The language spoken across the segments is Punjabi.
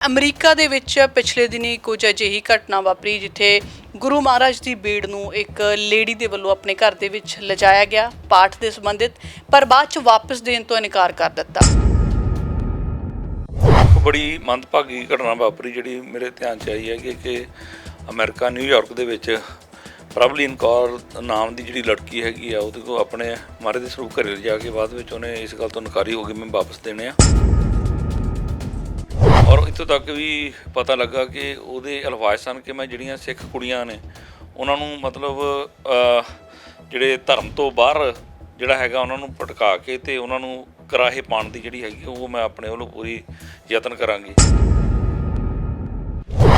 ਅਮਰੀਕਾ ਦੇ ਵਿੱਚ ਪਿਛਲੇ ਦਿਨੀ ਕੁਝ ਅਜਿਹੀ ਘਟਨਾ ਵਾਪਰੀ ਜਿੱਥੇ ਗੁਰੂ ਮਹਾਰਾਜ ਦੀ ਬੀੜ ਨੂੰ ਇੱਕ ਲੇਡੀ ਦੇ ਵੱਲੋਂ ਆਪਣੇ ਘਰ ਦੇ ਵਿੱਚ ਲਿਜਾਇਆ ਗਿਆ, ਪਾਠ ਦੇ ਸੰਬੰਧਿਤ, ਪਰ ਬਾਅਦ ਚ ਵਾਪਸ ਦੇਣ ਤੋਂ ਇਨਕਾਰ ਕਰ ਦਿੱਤਾ। ਇੱਕ ਬੜੀ ਮੰਦਭਾਗੀ ਘਟਨਾ ਵਾਪਰੀ ਜਿਹੜੀ ਮੇਰੇ ਧਿਆਨ 'ਚ ਆਈ ਹੈ ਕਿ ਕਿ ਅਮਰੀਕਾ ਨਿਊਯਾਰਕ ਦੇ ਵਿੱਚ ਪ੍ਰਭਲੀਨ ਕੌਰ ਨਾਮ ਦੀ ਜਿਹੜੀ ਲੜਕੀ ਹੈਗੀ ਆ, ਉਹਦੇ ਕੋਲ ਆਪਣੇ ਮਾਰੇ ਦੇ ਸਰੂਪ ਘਰੇ ਲਿਜਾ ਕੇ ਬਾਅਦ ਵਿੱਚ ਉਹਨੇ ਇਸ ਗੱਲ ਤੋਂ ਇਨਕਾਰੀ ਹੋ ਗਈ, ਮੈਂ ਵਾਪਸ ਦੇਣੇ ਆ। ਇੱਥੋਂ ਤੱਕ ਵੀ ਪਤਾ ਲੱਗਾ ਕਿ ਉਹਦੇ ਅਲਫਾਜ਼ ਸਨ ਕਿ ਮੈਂ ਜਿਹੜੀਆਂ ਸਿੱਖ ਕੁੜੀਆਂ ਨੇ, ਉਹਨਾਂ ਨੂੰ ਮਤਲਬ ਜਿਹੜੇ ਧਰਮ ਤੋਂ ਬਾਹਰ ਜਿਹੜਾ ਹੈਗਾ ਉਹਨਾਂ ਨੂੰ ਭਟਕਾ ਕੇ ਤੇ ਉਹਨਾਂ ਨੂੰ ਕਰਾਹੇ ਪਾਉਣ ਦੀ ਜਿਹੜੀ ਹੈਗੀ ਉਹ ਮੈਂ ਆਪਣੇ ਵੱਲੋਂ ਪੂਰੀ ਯਤਨ ਕਰਾਂਗੀ।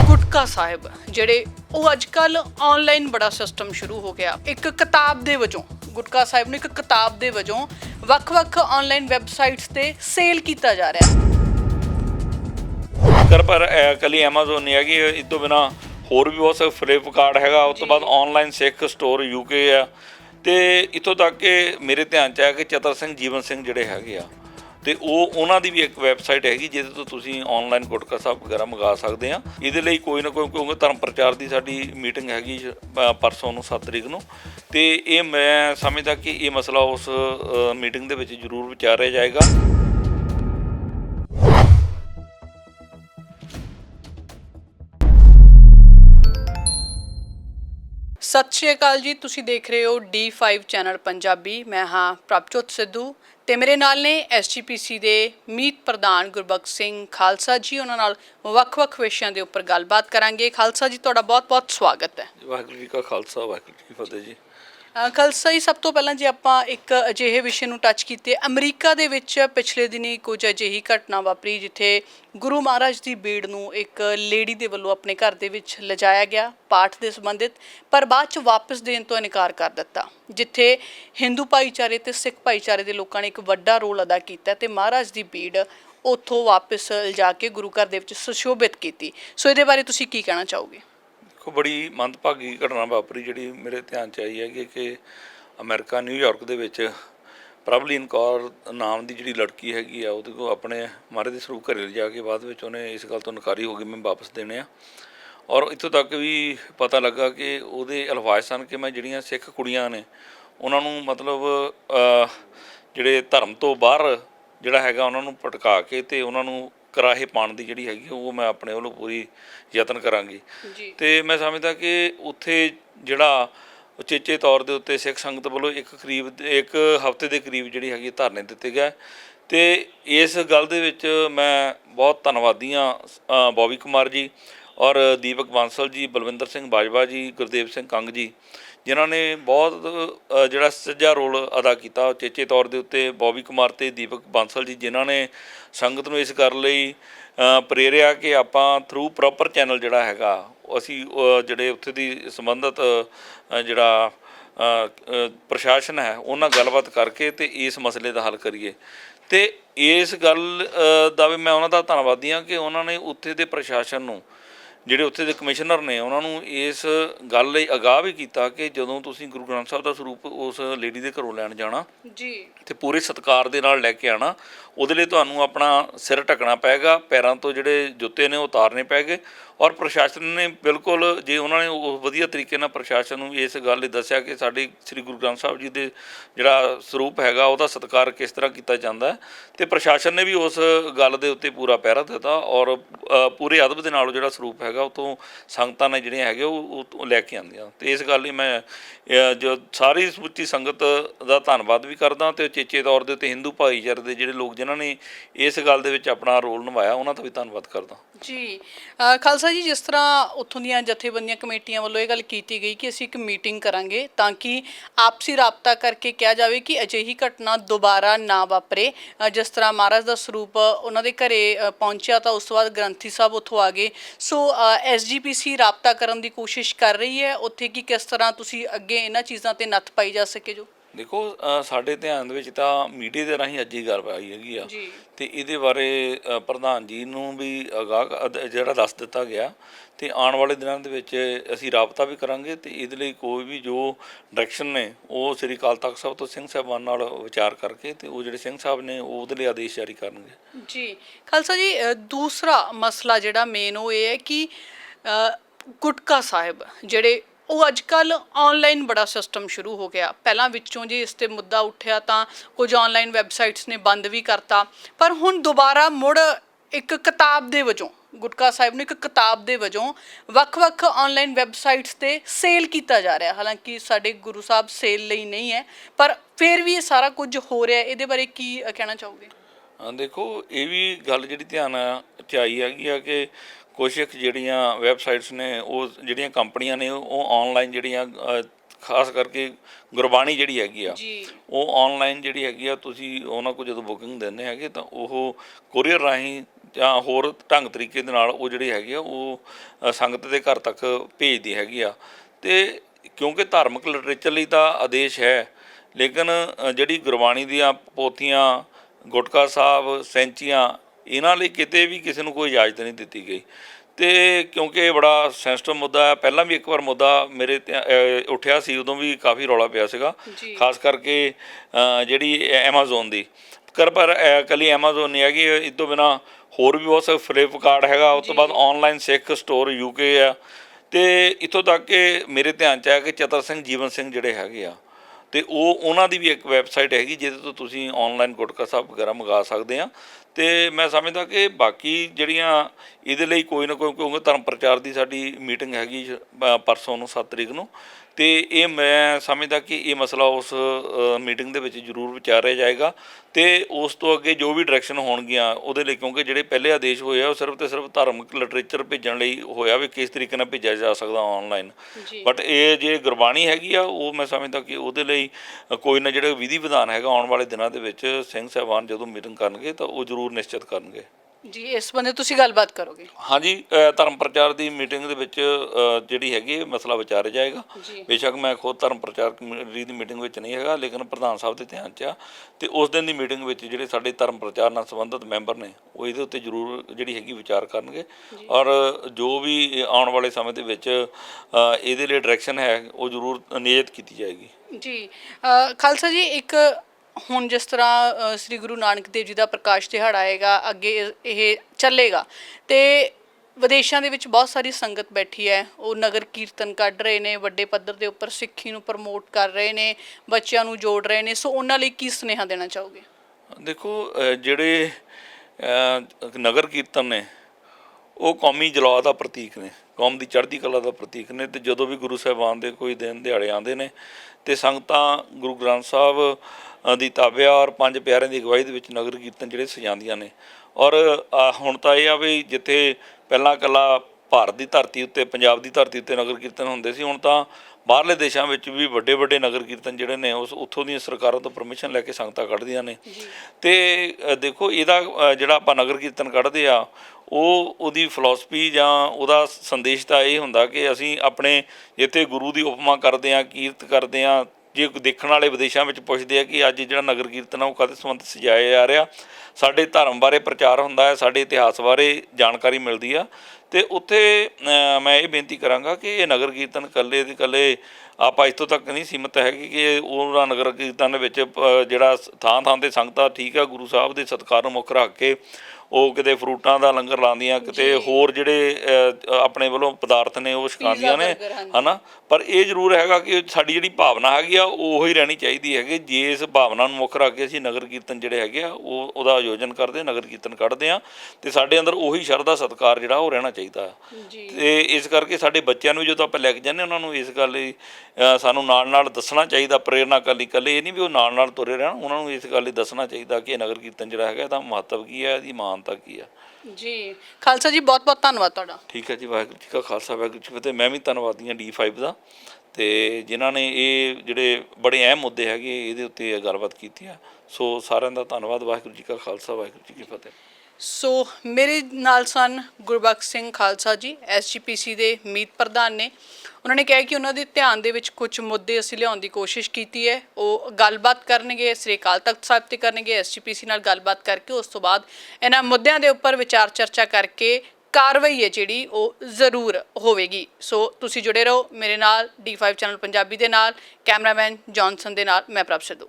ਗੁਟਕਾ ਸਾਹਿਬ, ਜਿਹੜੇ ਉਹ ਅੱਜ ਕੱਲ ਆਨਲਾਈਨ ਬੜਾ ਸਿਸਟਮ ਸ਼ੁਰੂ ਹੋ ਗਿਆ। ਇੱਕ ਕਿਤਾਬ ਦੇ ਵਜੋਂ, ਗੁਟਕਾ ਸਾਹਿਬ ਨੂੰ ਇੱਕ ਕਿਤਾਬ ਦੇ ਵਜੋਂ ਵੱਖ-ਵੱਖ ਆਨਲਾਈਨ ਵੈਬਸਾਈਟਸ ਤੇ ਸੇਲ ਕੀਤਾ ਜਾ ਰਿਹਾ। ਕਰ, ਪਰ ਇਹ ਇਕੱਲੀ Amazon ਨਹੀਂ ਹੈਗੀ। ਇਸ ਤੋਂ ਬਿਨਾ ਹੋਰ ਵੀ ਬਹੁਤ ਸਾਰੇ ਫਲਿੱਪਕਾਰਟ ਹੈਗਾ ਉਸ ਤੋਂ ਬਾਅਦ ਆਨਲਾਈਨ ਸਿੱਖ ਸਟੋਰ ਯੂਕੇ ਆ। ਤੇ ਇਤੋਂ ਤੱਕ ਕਿ ਮੇਰੇ ਧਿਆਨ ਚ ਆਇਆ ਕਿ ਚਤਰ ਸਿੰਘ, ਜੀਵਨ ਸਿੰਘ ਜਿਹੜੇ ਹੈਗੇ ਆ, ਤੇ ਉਹ, ਉਹਨਾਂ ਦੀ ਵੀ ਇੱਕ ਵੈਬਸਾਈਟ ਹੈਗੀ, ਜਿਹਦੇ ਤੋਂ ਤੁਸੀਂ ਆਨਲਾਈਨ ਗੁਟਕਾ ਸਾਹਿਬ ਵਗੈਰਾ ਮੰਗਾ ਸਕਦੇ ਆ। ਇਹਦੇ ਲਈ ਕੋਈ ਨਾ ਕੋਈ, ਕਿਉਂਕਿ ਧਰਮ ਪ੍ਰਚਾਰ ਦੀ ਸਾਡੀ ਮੀਟਿੰਗ ਹੈਗੀ ਪਰਸੋਂ ਨੂੰ 7 ਤਰੀਕ ਨੂੰ। ਤੇ ਇਹ ਮੈਂ ਸਮਝਦਾ ਕਿ ਇਹ ਮਸਲਾ ਉਸ ਮੀਟਿੰਗ ਦੇ ਵਿੱਚ ਜ਼ਰੂਰ ਵਿਚਾਰਿਆ ਜਾਏਗਾ। ਸਤਿ ਸ਼੍ਰੀ ਅਕਾਲ ਜੀ, ਤੁਸੀਂ ਦੇਖ ਰਹੇ ਹੋ D5 ਚੈਨਲ ਪੰਜਾਬੀ। ਮੈਂ ਹਾਂ ਪ੍ਰਭਜੋਤ ਸਿੱਧੂ ਤੇ ਮੇਰੇ ਨਾਲ ਨੇ SGPC ਦੇ ਮੀਤ ਪ੍ਰਧਾਨ ਗੁਰਬਖਸ਼ ਸਿੰਘ ਖਾਲਸਾ ਜੀ। ਉਹਨਾਂ ਨਾਲ ਵੱਖ-ਵੱਖ ਵਿਸ਼ਿਆਂ ਦੇ ਉੱਪਰ ਗੱਲਬਾਤ ਕਰਾਂਗੇ। ਖਾਲਸਾ ਜੀ, ਤੁਹਾਡਾ ਬਹੁਤ-ਬਹੁਤ ਸਵਾਗਤ ਹੈ। ਵਾਹਿਗੁਰੂ ਜੀ ਕਾ ਖਾਲਸਾ, ਵਾਹਿਗੁਰੂ ਜੀ ਕੀ ਫਤਿਹ ਜੀ। ਅ, ਖਾਲਸਾ ਜੀ ਸਭ ਤੋਂ ਪਹਿਲਾਂ ਜੇ ਆਪਾਂ ਇੱਕ ਅਜਿਹੇ ਵਿਸ਼ੇ ਨੂੰ ਟੱਚ ਕੀਤੇ ਅਮਰੀਕਾ ਦੇ ਵਿੱਚ ਪਿਛਲੇ ਦਿਨੀ ਕੁਝ ਅਜਿਹੀ ਘਟਨਾ ਵਾਪਰੀ ਜਿੱਥੇ ਗੁਰੂ ਮਹਾਰਾਜ ਦੀ ਬੀੜ ਨੂੰ ਇੱਕ ਲੇਡੀ ਦੇ ਵੱਲੋਂ ਆਪਣੇ ਘਰ ਦੇ ਵਿੱਚ ਲਿਜਾਇਆ ਗਿਆ ਪਾਠ ਦੇ ਸੰਬੰਧਿਤ ਪਰ ਬਾਅਦ ਚ ਵਾਪਸ ਦੇਣ ਤੋਂ ਇਨਕਾਰ ਕਰ ਦਿੱਤਾ ਜਿੱਥੇ ਹਿੰਦੂ ਭਾਈਚਾਰੇ ਤੇ ਸਿੱਖ ਭਾਈਚਾਰੇ ਦੇ ਲੋਕਾਂ ਨੇ ਇੱਕ ਵੱਡਾ ਰੋਲ ਅਦਾ ਕੀਤਾ ਤੇ ਮਹਾਰਾਜ ਦੀ ਬੀੜ ਉੱਥੋਂ ਵਾਪਸ ਲਿਜਾ ਕੇ ਗੁਰੂ ਘਰ ਦੇ ਵਿੱਚ ਸੁਸ਼ੋਭਿਤ ਕੀਤੀ। ਸੋ ਇਹਦੇ ਬਾਰੇ ਤੁਸੀਂ ਕੀ ਕਹਿਣਾ ਚਾਹੋਗੇ? ਦੇਖੋ, ਬੜੀ ਮੰਦਭਾਗੀ ਘਟਨਾ ਵਾਪਰੀ ਜਿਹੜੀ ਮੇਰੇ ਧਿਆਨ 'ਚ ਆਈ ਹੈ ਕਿ ਕਿ ਅਮਰੀਕਾ ਨਿਊਯਾਰਕ ਦੇ ਵਿੱਚ ਪ੍ਰਭਲੀਨ ਕੌਰ ਨਾਮ ਦੀ ਜਿਹੜੀ ਲੜਕੀ ਹੈਗੀ ਆ, ਉਹਦੇ ਕੋਲ ਆਪਣੇ ਮਾਰੇ ਦੇ ਸਰੂਪ ਘਰੇ ਲਿਜਾ ਕੇ ਬਾਅਦ ਵਿੱਚ ਉਹਨੇ ਇਸ ਗੱਲ ਤੋਂ ਨਕਾਰੀ ਹੋ ਗਈ, ਮੈਂ ਵਾਪਸ ਦੇਣੇ ਆ। ਔਰ ਇੱਥੋਂ ਤੱਕ ਵੀ ਪਤਾ ਲੱਗਾ ਕਿ ਉਹਦੇ ਅਲਫਾਜ਼ ਸਨ ਕਿ ਮੈਂ ਜਿਹੜੀਆਂ ਸਿੱਖ ਕੁੜੀਆਂ ਨੇ, ਉਹਨਾਂ ਨੂੰ ਮਤਲਬ ਜਿਹੜੇ ਧਰਮ ਤੋਂ ਬਾਹਰ ਜਿਹੜਾ ਹੈਗਾ, ਉਹਨਾਂ ਨੂੰ ਭਟਕਾ ਕੇ ਤੇ ਉਹਨਾਂ ਨੂੰ ਕਰਾਹੇ ਪਾਉਣ ਦੀ ਜਿਹੜੀ ਹੈਗੀ ਉਹ ਮੈਂ ਆਪਣੇ ਵੱਲੋਂ ਪੂਰੀ ਯਤਨ ਕਰਾਂਗੀ। ਤੇ ਮੈਂ ਸਮਝਦਾ ਕਿ ਉੱਥੇ ਜਿਹੜਾ ਉਚੇਚੇ ਤੌਰ ਦੇ ਉੱਤੇ ਸਿੱਖ ਸੰਗਤ ਵੱਲੋਂ ਇੱਕ ਕਰੀਬ ਇੱਕ ਹਫ਼ਤੇ ਦੇ ਕਰੀਬ ਜਿਹੜੀ ਹੈਗੀ ਧਰਨੇ ਦਿੱਤੇ ਗਏ। ਤੇ ਇਸ ਗੱਲ ਦੇ ਵਿੱਚ ਮੈਂ ਬਹੁਤ ਧੰਨਵਾਦੀ ਹਾਂ ਬੌਬੀ ਕੁਮਾਰ ਜੀ। ਔਰ ਦੀਪਕ ਬਾਂਸਲ ਜੀ, ਬਲਵਿੰਦਰ ਸਿੰਘ ਬਾਜਵਾ ਜੀ, ਗੁਰਦੇਵ ਸਿੰਘ ਕੰਗ ਜੀ, ਜਿਨ੍ਹਾਂ ਨੇ ਬਹੁਤ ਜਿਹੜਾ ਸੱਜਾ ਰੋਲ ਅਦਾ ਕੀਤਾ। ਉਚੇਚੇ ਤੌਰ ਦੇ ਉੱਤੇ ਬੌਬੀ ਕੁਮਾਰ ਤੇ ਦੀਪਕ ਬਾਂਸਲ ਜੀ, ਜਿਨ੍ਹਾਂ ਨੇ ਸੰਗਤ ਨੂੰ ਇਸ ਕਰ ਲਈ ਪ੍ਰੇਰਿਆ ਕਿ ਆਪਾਂ ਥਰੂ ਪ੍ਰੋਪਰ ਚੈਨਲ ਜਿਹੜਾ ਹੈਗਾ, ਅਸੀਂ ਜਿਹੜੇ ਉੱਥੇ ਦੀ ਸੰਬੰਧਿਤ ਜਿਹੜਾ ਪ੍ਰਸ਼ਾਸਨ ਹੈ, ਉਹਨਾਂ ਗੱਲਬਾਤ ਕਰਕੇ ਤੇ ਇਸ ਮਸਲੇ ਦਾ ਹੱਲ ਕਰੀਏ। ਤੇ ਇਸ ਗੱਲ ਦਾ ਵੀ ਮੈਂ ਉਹਨਾਂ ਦਾ ਧੰਨਵਾਦੀ ਹਾਂ ਕਿ ਉਹਨਾਂ ਨੇ ਉੱਥੇ ਦੇ ਪ੍ਰਸ਼ਾਸਨ ਨੂੰ ਜਿਹੜੇ ਉੱਥੇ ਦੇ ਕਮਿਸ਼ਨਰ ਨੇ ਉਹਨਾਂ ਨੂੰ ਇਸ ਗੱਲ ਲਈ ਅਗਾਹ ਵੀ ਕੀਤਾ ਕਿ ਜਦੋਂ ਤੁਸੀਂ ਗੁਰੂ ਗ੍ਰੰਥ ਸਾਹਿਬ ਦਾ ਸਰੂਪ ਉਸ ਲੇਡੀ ਦੇ ਘਰੋਂ ਲੈਣ ਜਾਣਾ ਜੀ। ਤੇ ਪੂਰੇ ਸਤਿਕਾਰ ਦੇ ਨਾਲ ਲੈ ਕੇ ਆਣਾ ਉਹਦੇ ਲਈ ਤੁਹਾਨੂੰ ਆਪਣਾ ਸਿਰ ਢੱਕਣਾ ਪਏਗਾ ਪੈਰਾਂ ਤੋਂ ਜਿਹੜੇ ਜੁੱਤੇ ਨੇ ਉਹ ਉਤਾਰਨੇ ਪੈਗੇ ਔਰ ਪ੍ਰਸ਼ਾਸਨ ਨੇ ਬਿਲਕੁਲ ਜੇ ਉਹਨਾਂ ਨੇ ਉਹ ਵਧੀਆ ਤਰੀਕੇ ਨਾਲ ਪ੍ਰਸ਼ਾਸਨ ਨੂੰ ਇਸ ਗੱਲ ਲਈ ਦੱਸਿਆ ਕਿ ਸਾਡੇ ਸ੍ਰੀ ਗੁਰੂ ਗ੍ਰੰਥ ਸਾਹਿਬ ਜੀ ਦੇ ਜਿਹੜਾ ਸਰੂਪ ਹੈਗਾ ਉਹਦਾ ਸਤਿਕਾਰ ਕਿਸ ਤਰ੍ਹਾਂ ਕੀਤਾ ਜਾਂਦਾ ਹੈ ਤੇ ਪ੍ਰਸ਼ਾਸਨ ਨੇ ਵੀ ਉਸ ਗੱਲ ਦੇ ਉੱਤੇ ਪੂਰਾ ਪਹਿਰਾ ਦਿੱਤਾ ਔਰ ਪੂਰੇ ਅਦਬ ਦੇ ਨਾਲ ਜਿਹੜਾ ਸਰੂਪ ਹੈਗਾ ਉਹ ਤੋਂ ਸੰਗਤਾਂ ਨੇ ਜਿਹੜੀਆਂ ਹੈਗੇ ਉਹ ਉਹ- ਉਹ ਲੈ ਕੇ ਆਉਂਦੀਆਂ। ਤੇ ਇਸ ਗੱਲ ਲਈ ਮੈਂ ਜੋ ਸਾਰੀ ਸਮੁੱਚੀ ਸੰਗਤ ਦਾ ਧੰਨਵਾਦ ਵੀ ਕਰਦਾ ਤੇ ਚੇਚੇ ਤੌਰ ਦੇ ਉੱਤੇ ਹਿੰਦੂ ਭਾਈਚਾਰੇ ਦੇ ਜਿਹੜੇ ਲੋਕ ਜਿਨ੍ਹਾਂ ਨੇ ਇਸ ਗੱਲ ਦੇ ਵਿੱਚ ਆਪਣਾ ਰੋਲ ਨਿਭਾਇਆ ਉਹਨਾਂ ਦਾ ਵੀ ਧੰਨਵਾਦ ਕਰਦਾ। ਜੀ ਅ, ਖਾਲਸਾ ਜੀ ਜਿਸ ਤਰ੍ਹਾਂ ਉੱਥੋਂ ਦੀਆਂ ਜਥੇਬੰਦੀਆਂ ਕਮੇਟੀਆਂ ਵੱਲੋਂ ਇਹ ਗੱਲ ਕੀਤੀ ਗਈ ਕਿ ਅਸੀਂ ਇੱਕ ਮੀਟਿੰਗ ਕਰਾਂਗੇ ਤਾਂ ਕਿ ਆਪਸੀ ਰਾਬਤਾ ਕਰਕੇ ਕਿਹਾ ਜਾਵੇ ਕਿ ਅਜਿਹੀ ਘਟਨਾ ਦੁਬਾਰਾ ਨਾ ਵਾਪਰੇ। ਅ, ਜਿਸ ਤਰ੍ਹਾਂ ਮਹਾਰਾਜ ਦਾ ਸਰੂਪ ਉਹਨਾਂ ਦੇ ਘਰੇ ਅ, ਪਹੁੰਚਿਆ ਤਾਂ ਉਸ ਤੋਂ ਬਾਅਦ ਗ੍ਰੰਥੀ ਸਾਹਿਬ ਉੱਥੋਂ ਆ ਗਏ। ਸੋ ਐਸਜੀਪੀਸੀ ਰਾਬਤਾ ਕਰਨ ਦੀ ਕੋਸ਼ਿਸ਼ ਕਰ ਰਹੀ ਹੈ। ਉੱਥੇ ਕਿ ਕਿਸ ਤਰ੍ਹਾਂ ਤੁਸੀਂ ਅੱਗੇ ਇਹਨਾਂ ਚੀਜ਼ਾਂ ਤੇ ਨੱਥ ਪਾਈ ਜਾ ਸਕੇ ਜੋ? ਦੇਖੋ ਅ, ਸਾਡੇ ਧਿਆਨ ਦੇ ਵਿੱਚ ਤਾਂ ਮੀਡੀਆ ਦੇ ਰਾਹੀਂ ਅੱਜ ਹੀ ਗੱਲ ਆਈ ਹੈਗੀ ਆ। ਜੀ। ਤੇ ਇਹਦੇ ਬਾਰੇ ਅ, ਪ੍ਰਧਾਨ ਜੀ ਨੂੰ ਵੀ ਅਗਾਹ ਜਿਹੜਾ ਦੱਸ ਦਿੱਤਾ ਗਿਆ। ਤੇ ਆਉਣ ਵਾਲੇ ਦਿਨਾਂ ਦੇ ਵਿੱਚ ਅਸੀਂ ਰਾਬਤਾ ਵੀ ਕਰਾਂਗੇ ਤੇ ਇਹਦੇ ਲਈ ਕੋਈ ਵੀ ਜੋ ਡਾਇਰੈਕਸ਼ਨ ਨੇ ਉਹ ਸ੍ਰੀ ਅਕਾਲ ਤਖਤ ਸਾਹਿਬ ਤੋਂ ਸਿੰਘ ਸਾਹਿਬਾਨ ਨਾਲ ਵਿਚਾਰ ਕਰਕੇ ਤੇ ਉਹ ਜਿਹੜੇ ਸਿੰਘ ਸਾਹਿਬ ਨੇ ਉਹ ਉਹਦੇ ਲਈ ਆਦੇਸ਼ ਜਾਰੀ ਕਰਨਗੇ। ਜੀ। ਖਾਲਸਾ ਜੀ ਅ, ਦੂਸਰਾ ਮਸਲਾ ਜਿਹੜਾ ਮੇਨ ਉਹ ਇਹ ਹੈ ਕਿ ਅ, ਗੁਟਕਾ ਸਾਹਿਬ ਜਿਹੜੇ ਉਹ ਅੱਜ ਕੱਲ ਆਨਲਾਈਨ ਬੜਾ ਸਿਸਟਮ ਸ਼ੁਰੂ ਹੋ ਗਿਆ। ਪਹਿਲਾਂ ਵਿੱਚੋਂ ਜੇ ਇਸ ਤੇ ਮੁੱਦਾ ਉੱਠਿਆ ਤਾਂ ਕੁਝ ਆਨਲਾਈਨ ਵੈਬਸਾਈਟਸ ਨੇ ਬੰਦ ਵੀ ਕਰਤਾ। ਪਰ ਹੁਣ ਦੁਬਾਰਾ ਮੁੜ ਇੱਕ ਕਿਤਾਬ ਦੇ ਵਜੋਂ, ਗੁਟਕਾ ਸਾਹਿਬ ਨੂੰ ਇੱਕ ਕਿਤਾਬ ਦੇ ਵਜੋਂ ਵੱਖ-ਵੱਖ ਆਨਲਾਈਨ ਵੈਬਸਾਈਟਸ ਤੇ ਸੇਲ ਕੀਤਾ ਜਾ ਰਿਹਾ। ਹਾਲਾਂਕਿ ਸਾਡੇ ਗੁਰੂ ਸਾਹਿਬ ਸੇਲ ਲਈ ਨਹੀਂ ਹੈ, ਪਰ ਫਿਰ ਵੀ ਇਹ ਸਾਰਾ ਕੁਝ ਹੋ ਰਿਹਾ ਇਹਦੇ ਬਾਰੇ ਕੀ ਕਹਿਣਾ ਚਾਹੋਗੇ? ਦੇਖੋ, ਇਹ ਵੀ ਗੱਲ ਜਿਹੜੀ ਧਿਆਨ ਚ ਆਈ ਹੈਗੀ ਆ ਕਿ ਇੱਕ ਜਿਹੜੀਆਂ ਵੈਬਸਾਈਟਸ ਨੇ ਉਹ ਜਿਹੜੀਆਂ ਕੰਪਨੀਆਂ ਨੇ ਉਹ ਆਨਲਾਈਨ ਜਿਹੜੀਆਂ ਖਾਸ ਕਰਕੇ ਗੁਰਬਾਣੀ ਜਿਹੜੀ ਹੈਗੀ ਆ ਉਹ ਆਨਲਾਈਨ ਜਿਹੜੀ ਹੈਗੀ ਆ ਤੁਸੀਂ ਉਹਨਾਂ ਕੋਲ ਜਦੋਂ ਬੁਕਿੰਗ ਦਿੰਦੇ ਹੈਗੇ ਤਾਂ ਉਹ ਕੋਰੀਅਰ ਰਾਹੀਂ ਜਾਂ ਹੋਰ ਢੰਗ ਤਰੀਕੇ ਦੇ ਨਾਲ ਉਹ ਜਿਹੜੀ ਹੈਗੀ ਆ ਉਹ ਸੰਗਤ ਦੇ ਘਰ ਤੱਕ ਭੇਜਦੀ ਹੈਗੀ ਆ। ਤੇ ਕਿਉਂਕਿ ਧਾਰਮਿਕ ਲਿਟਰੇਚਰ ਲਈ ਤਾਂ ਆਦੇਸ਼ ਹੈ ਲੇਕਿਨ ਜਿਹੜੀ ਗੁਰਬਾਣੀ ਦੀਆਂ ਪੋਥੀਆਂ ਗੁਟਕਾ ਸਾਹਿਬ ਸੈਂਚੀਆਂ ਇਹਨਾਂ ਲਈ ਕਿਤੇ ਵੀ ਕਿਸੇ ਨੂੰ ਕੋਈ ਇਜਾਜ਼ਤ ਨਹੀਂ ਦਿੱਤੀ ਗਈ। ਤੇ ਕਿਉਂਕਿ ਇਹ ਬੜਾ ਸੈਂਸਿਟਿਵ ਮੁੱਦਾ ਹੈ ਪਹਿਲਾਂ ਵੀ ਇੱਕ ਵਾਰ ਮੁੱਦਾ ਮੇਰੇ ਅਹ ਉੱਠਿਆ ਸੀ ਉਦੋਂ ਵੀ ਕਾਫੀ ਰੌਲਾ ਪਿਆ ਸੀਗਾ। ਜੀ। ਖਾਸ ਕਰਕੇ ਅਹ ਜਿਹੜੀ ਐਮਾਜ਼ੋਨ ਦੀ। ਕਰ ਪਰ ਅਹ ਕੱਲੀ ਐਮਾਜ਼ੋਨ ਨਹੀਂ ਹੈਗੀ ਇਸ ਤੋਂ ਬਿਨਾ ਹੋਰ ਵੀ ਬਹੁਤ ਸਾਰੇ ਫਲਿੱਪਕਾਰਟ ਹੈਗਾ ਉਸ ਤੋਂ ਬਾਅਦ ਆਨਲਾਈਨ ਸਿੱਖ ਸਟੋਰ ਯੂਕੇ ਆ। ਤੇ ਇਥੋਂ ਤੱਕ ਕਿ ਮੇਰੇ ਧਿਆਨ ਚ ਆਇਆ ਕਿ ਚਤਰ ਸਿੰਘ ਜੀਵਨ ਸਿੰਘ ਜਿਹੜੇ ਹੈਗੇ ਆ ਤੇ ਉਹ ਉਹਨਾਂ ਦੀ ਵੀ ਇੱਕ ਵੈਬਸਾਈਟ ਹੈਗੀ ਜਿਹਦੇ ਤੋਂ ਤੁਸੀਂ ਆਨਲਾਈਨ ਗੁਟਕਾ ਸਾਹਿਬ ਵਗੈਰਾ ਮੰਗਾ ਸਕਦੇ ਆ। ਤੇ ਮੈਂ ਸਮਝਦਾ ਕਿ ਬਾਕੀ ਜਿਹੜੀਆਂ ਇਹਦੇ ਲਈ ਕੋਈ ਨਾ ਕੋਈ, ਕਿਉਂਕਿ ਧਰਮ ਪ੍ਰਚਾਰ ਦੀ ਸਾਡੀ ਮੀਟਿੰਗ ਹੈਗੀ ਪਰਸੋਂ ਨੂੰ 7 ਤਰੀਕ ਨੂੰ ਤੇ ਇਹ ਮੈਂ ਸਮਝਦਾ ਕਿ ਇਹ ਮਸਲਾ ਉਸ ਮੀਟਿੰਗ ਦੇ ਵਿੱਚ ਜ਼ਰੂਰ ਵਿਚਾਰਿਆ ਜਾਏਗਾ ਤੇ ਉਸ ਤੋਂ ਅੱਗੇ ਜੋ ਵੀ ਡਾਇਰੈਕਸ਼ਨ ਹੋਣਗੀਆਂ ਉਹਦੇ ਲਈ ਕਿਉਂਕਿ ਜਿਹੜੇ ਪਹਿਲੇ ਆਦੇਸ਼ ਹੋਏ ਆ ਉਹ ਸਿਰਫ ਤੇ ਸਿਰਫ ਧਾਰਮਿਕ ਲਿਟਰੇਚਰ ਭੇਜਣ ਲਈ ਹੋਇਆ ਵੀ ਕਿਸ ਤਰੀਕੇ ਨਾਲ ਭੇਜਿਆ ਜਾ ਸਕਦਾ ਆਨਲਾਈਨ ਬਟ ਇਹ ਜੇ ਗੁਰਬਾਣੀ ਹੈਗੀ ਆ ਉਹ ਮੈਂ ਸਮਝਦਾ ਕਿ ਉਹਦੇ ਲਈ ਕੋਈ ਨਾ ਜਿਹੜਾ ਵਿਧੀ ਵਿਧਾਨ ਹੈਗਾ ਆਉਣ ਵਾਲੇ ਦਿਨਾਂ ਦੇ ਵਿੱਚ ਸਿੰਘ ਸਾਹਿਬਾਨ ਜਦੋਂ ਮੀਟਿੰਗ ਕਰਨਗੇ ਤਾਂ ਉਹ ਜ਼ਰੂਰ ਨਿਸ਼ਚਿਤ ਕਰਨਗੇ। ਜੀ ਇਸ ਬੰਦੇ ਤੁਸੀਂ ਗੱਲਬਾਤ ਕਰੋਗੇ? ਹਾਂਜੀ ਅ, ਧਰਮ ਪ੍ਰਚਾਰ ਦੀ ਮੀਟਿੰਗ ਦੇ ਵਿੱਚ ਅ, ਜਿਹੜੀ ਹੈਗੀ ਇਹ ਮਸਲਾ ਵਿਚਾਰਿਆ ਜਾਏਗਾ। ਜੀ। ਬੇਸ਼ੱਕ ਮੈਂ ਖੁਦ ਧਰਮ ਪ੍ਰਚਾਰ ਕਮੇਟੀ ਦੀ ਮੀਟਿੰਗ ਵਿੱਚ ਨਹੀਂ ਹੈਗਾ ਲੇਕਿਨ ਪ੍ਰਧਾਨ ਸਾਹਿਬ ਦੇ ਧਿਆਨ 'ਚ ਆ। ਤੇ ਉਸ ਦਿਨ ਦੀ ਮੀਟਿੰਗ ਵਿੱਚ ਜਿਹੜੇ ਸਾਡੇ ਧਰਮ ਪ੍ਰਚਾਰ ਨਾਲ ਸੰਬੰਧਿਤ ਮੈਂਬਰ ਨੇ ਉਹ ਇਹਦੇ ਉੱਤੇ ਜ਼ਰੂਰ ਜਿਹੜੀ ਹੈਗੀ ਵਿਚਾਰ ਕਰਨਗੇ। ਔਰ ਜੋ ਵੀ ਆਉਣ ਵਾਲੇ ਸਮੇਂ ਦੇ ਵਿੱਚ ਅ, ਇਹਦੇ ਲਈ ਡਾਇਰੈਕਸ਼ਨ ਹੈ ਉਹ ਜ਼ਰੂਰ ਨਿਯਤ ਕੀਤੀ ਜਾਏਗੀ। ਜੀ ਅ, ਖਾਲਸਾ ਜੀ ਇੱਕ ਹੁਣ ਜਿਸ ਤਰ੍ਹਾਂ ਅ, ਸ੍ਰੀ ਗੁਰੂ ਨਾਨਕ ਦੇਵ ਜੀ ਦਾ ਪ੍ਰਕਾਸ਼ ਦਿਹਾੜਾ ਆਏਗਾ ਅੱਗੇ ਇਹ- ਇਹ ਚੱਲੇਗਾ। ਤੇ ਵਿਦੇਸ਼ਾਂ ਦੇ ਵਿੱਚ ਬਹੁਤ ਸਾਰੀ ਸੰਗਤ ਬੈਠੀ ਹੈ। ਉਹ ਨਗਰ ਕੀਰਤਨ ਕੱਢ ਰਹੇ ਨੇ ਵੱਡੇ ਪੱਧਰ ਦੇ ਉੱਪਰ ਸਿੱਖੀ ਨੂੰ ਪ੍ਰਮੋਟ ਕਰ ਰਹੇ ਨੇ ਬੱਚਿਆਂ ਨੂੰ ਜੋੜ ਰਹੇ ਨੇ। ਸੋ ਉਹਨਾਂ ਲਈ ਕੀ ਸੁਨੇਹਾ ਦੇਣਾ ਚਾਹੋਗੇ? ਦੇਖੋ ਅ, ਜਿਹੜੇ ਅ, ਨਗਰ ਕੀਰਤਨ ਨੇ ਉਹ ਕੌਮੀ ਜਲਾਅ ਦਾ ਪ੍ਰਤੀਕ ਨੇ। ਕੌਮ ਦੀ ਚੜ੍ਹਦੀ ਕਲਾ ਦਾ ਪ੍ਰਤੀਕ ਨੇ। ਤੇ ਜਦੋਂ ਵੀ ਗੁਰੂ ਸਾਹਿਬਾਨ ਦੇ ਕੋਈ ਦਿਨ ਦਿਹਾੜੇ ਆਉਂਦੇ ਨੇ ਤੇ ਸੰਗਤਾਂ ਗੁਰੂ ਗ੍ਰੰਥ ਸਾਹਿਬ ਦੀ ਤਾਬਿਆ ਔਰ ਪੰਜ ਪਿਆਰਿਆਂ ਦੀ ਅਗਵਾਈ ਦੇ ਵਿੱਚ ਨਗਰ ਕੀਰਤਨ ਜਿਹੜੇ ਸਜਾਉਂਦੀਆਂ ਨੇ। ਔਰ ਹੁਣ ਤਾਂ ਇਹ ਆ ਵੀ ਜਿੱਥੇ ਪਹਿਲਾਂ ਕੱਲਾ ਭਾਰਤ ਦੀ ਧਰਤੀ ਉੱਤੇ ਪੰਜਾਬ ਦੀ ਧਰਤੀ ਉੱਤੇ ਨਗਰ ਕੀਰਤਨ ਹੁੰਦੇ ਸੀ ਹੁਣ ਤਾਂ ਬਾਹਰਲੇ ਦੇਸ਼ਾਂ ਵਿੱਚ ਵੀ ਵੱਡੇ ਵੱਡੇ ਨਗਰ ਕੀਰਤਨ ਜਿਹੜੇ ਨੇ ਉਸ ਉੱਥੋਂ ਦੀਆਂ ਸਰਕਾਰਾਂ ਤੋਂ ਪਰਮਿਸ਼ਨ ਲੈ ਕੇ ਸੰਗਤਾਂ ਕੱਢਦੀਆਂ ਨੇ। ਤੇ ਦੇਖੋ ਇਹਦਾ ਜਿਹੜਾ ਆਪਾਂ ਨਗਰ ਕੀਰਤਨ ਕੱਢਦੇ ਆ ਉਹ ਉਹਦੀ ਫਿਲਾਸਫੀ ਜਾਂ ਉਹਦਾ ਸੰਦੇਸ਼ ਤਾਂ ਇਹ ਹੁੰਦਾ ਕਿ ਅਸੀਂ ਆਪਣੇ ਜਿੱਥੇ ਗੁਰੂ ਦੀ ਉਪਮਾ ਕਰਦੇ ਆ ਕੀਰਤ ਕਰਦੇ ਆ ਜੇ ਦੇਖਣ ਵਾਲੇ ਵਿਦੇਸ਼ਾਂ ਵਿੱਚ ਪੁੱਛਦੇ ਆ ਕਿ ਅੱਜ ਜਿਹੜਾ ਨਗਰ ਕੀਰਤਨ ਆ, ਉਹ ਕਦੇ ਸੰਬੰਧ ਸਜਾਇਆ ਜਾ ਰਿਹਾ, ਸਾਡੇ ਧਰਮ ਬਾਰੇ ਪ੍ਰਚਾਰ ਹੁੰਦਾ ਹੈ, ਸਾਡੇ ਇਤਿਹਾਸ ਬਾਰੇ ਜਾਣਕਾਰੀ ਮਿਲਦੀ ਆ। ਤੇ ਉੱਥੇ ਮੈਂ ਇਹ ਬੇਨਤੀ ਕਰਾਂਗਾ ਕਿ ਇਹ ਨਗਰ ਕੀਰਤਨ ਇਕੱਲੇ ਦੇ ਇਕੱਲੇ ਆਪਾਂ ਇੱਥੋਂ ਤੱਕ ਨਹੀਂ ਸੀਮਤ ਹੈਗੇ ਕਿ ਉਹਨਾਂ ਨਗਰ ਕੀਰਤਨ ਵਿੱਚ ਜਿਹੜਾ ਥਾਂ ਥਾਂ ਤੇ ਸੰਗਤਾਂ ਠੀਕ ਆ ਗੁਰੂ ਸਾਹਿਬ ਦੇ ਸਤਿਕਾਰ ਨੂੰ ਮੁੱਖ ਰੱਖ ਕੇ ਉਹ ਕਿਤੇ ਫਰੂਟਾਂ ਦਾ ਲੰਗਰ ਲਾਉਂਦੀਆਂ ਕਿਤੇ ਹੋਰ ਜਿਹੜੇ ਆਪਣੇ ਵੱਲੋਂ ਪਦਾਰਥ ਨੇ ਉਹ ਛਕਾਉਂਦੀਆਂ ਨੇ। ਹਨਾ? ਪਰ ਇਹ ਜ਼ਰੂਰ ਹੈਗਾ ਕਿ ਸਾਡੀ ਜਿਹੜੀ ਭਾਵਨਾ ਹੈਗੀ ਆ ਉਹ ਹੀ ਰਹਿਣੀ ਚਾਹੀਦੀ ਹੈਗੀ। ਜੇ ਇਸ ਭਾਵਨਾ ਨੂੰ ਮੁੱਖ ਰੱਖ ਕੇ ਅਸੀਂ ਨਗਰ ਕੀਰਤਨ ਜਿਹੜੇ ਹੈਗੇ ਆ ਉਹ ਉਹਦਾ ਆਯੋਜਨ ਕਰਦੇ ਨਗਰ ਕੀਰਤਨ ਕੱਢਦੇ ਆ ਤੇ ਸਾਡੇ ਅੰਦਰ ਉਹੀ ਸ਼ਰਧਾ ਸਤਿਕਾਰ ਜਿਹੜਾ ਉਹ ਰਹਿਣਾ ਚਾਹੀਦਾ। ਜੀ। ਤੇ ਇਸ ਕਰਕੇ ਸਾਡੇ ਬੱਚਿਆਂ ਨੂੰ ਜਦੋਂ ਆਪਾਂ ਲੈ ਕੇ ਜਾਂਦੇ ਉਹਨਾਂ ਨੂੰ ਇਸ ਗੱਲ ਲਈ ਅ, ਸਾਨੂੰ ਨਾਲ ਨਾਲ ਦੱਸਣਾ ਚਾਹੀਦਾ ਪ੍ਰੇਰਨਾ ਕਰਨੀ ਇਕੱਲੇ ਇਹ ਨਹੀਂ ਵੀ ਉਹ ਨਾਲ ਨਾਲ ਤੁਰੇ ਰਹਿਣ ਉਹਨਾਂ ਨੂੰ ਇਸ ਗੱਲ ਲਈ ਦੱਸਣਾ ਚਾਹੀਦਾ ਕਿ ਇਹ ਨਗਰ ਕੀਰਤਨ ਜਿਹੜਾ ਹੈਗਾ ਇਹਦਾ ਮਹੱਤਵ ਕੀ ਹੈ ਇਹਦੀ ਮਾਨਤਾ ਕੀ ਆ ਜੀ। ਖਾਲਸਾ ਜੀ ਬਹੁਤ ਬਹੁਤ ਧੰਨਵਾਦ ਤੁਹਾਡਾ। ਠੀਕ ਹੈ ਜੀ ਵਾਹਿਗੁਰੂ ਜੀ ਕਾ ਖਾਲਸਾ ਵਾਹਿਗੁਰੂ ਜੀ ਕੀ ਫਤਿਹ। ਮੈਂ ਵੀ ਧੰਨਵਾਦੀ ਹਾਂ D5 ਦਾ। ਤੇ ਜਿਨ੍ਹਾਂ ਨੇ ਇਹ ਜਿਹੜੇ ਬੜੇ ਅਹਿਮ ਮੁੱਦੇ ਹੈਗੇ ਇਹਦੇ ਉੱਤੇ ਗੱਲਬਾਤ ਕੀਤੀ ਆ ਸੋ ਸਾਰਿਆਂ ਦਾ ਧੰਨਵਾਦ ਵਾਹਿਗੁਰੂ ਜੀ ਕਾ ਖਾਲਸਾ ਵਾਹਿਗੁਰੂ ਜੀ ਕੀ ਫਤਿਹ। ਸੋ ਮੇਰੇ ਨਾਲ ਸਨ ਗੁਰਬਖਸ਼ ਸਿੰਘ ਖਾਲਸਾ ਜੀ ਐਸਜੀਪੀਸੀ ਦੇ ਮੀਤ ਪ੍ਰਧਾਨ ਨੇ। ਉਹਨਾਂ ਨੇ ਕਿਹਾ ਕਿ ਉਹਨਾਂ ਦੇ ਧਿਆਨ ਦੇ ਵਿੱਚ ਕੁਝ ਮੁੱਦੇ ਅਸੀਂ ਲਿਆਉਣ ਦੀ ਕੋਸ਼ਿਸ਼ ਕੀਤੀ ਹੈ। ਉਹ ਗੱਲਬਾਤ ਕਰਨਗੇ, ਸ੍ਰੀ ਅਕਾਲ ਤਖਤ ਸਾਹਿਬ ਤੇ ਕਰਨਗੇ ਐਸਜੀਪੀਸੀ ਨਾਲ ਗੱਲਬਾਤ ਕਰਕੇ ਉਸ ਤੋਂ ਬਾਅਦ ਇਹਨਾਂ ਮੁੱਦਿਆਂ ਦੇ ਉੱਪਰ ਵਿਚਾਰ ਚਰਚਾ ਕਰਕੇ ਕਾਰਵਾਈ ਹੈ ਜਿਹੜੀ ਉਹ ਜ਼ਰੂਰ ਹੋਵੇਗੀ। ਸੋ ਤੁਸੀਂ ਜੁੜੇ ਰਹੋ ਮੇਰੇ ਨਾਲ D5 ਚੈਨਲ ਪੰਜਾਬੀ ਦੇ ਨਾਲ। ਕੈਮਰਾਮੈਨ ਜੌਨਸਨ ਦੇ ਨਾਲ, ਮੈਂ ਪ੍ਰਭ ਸਿੱਧੂ।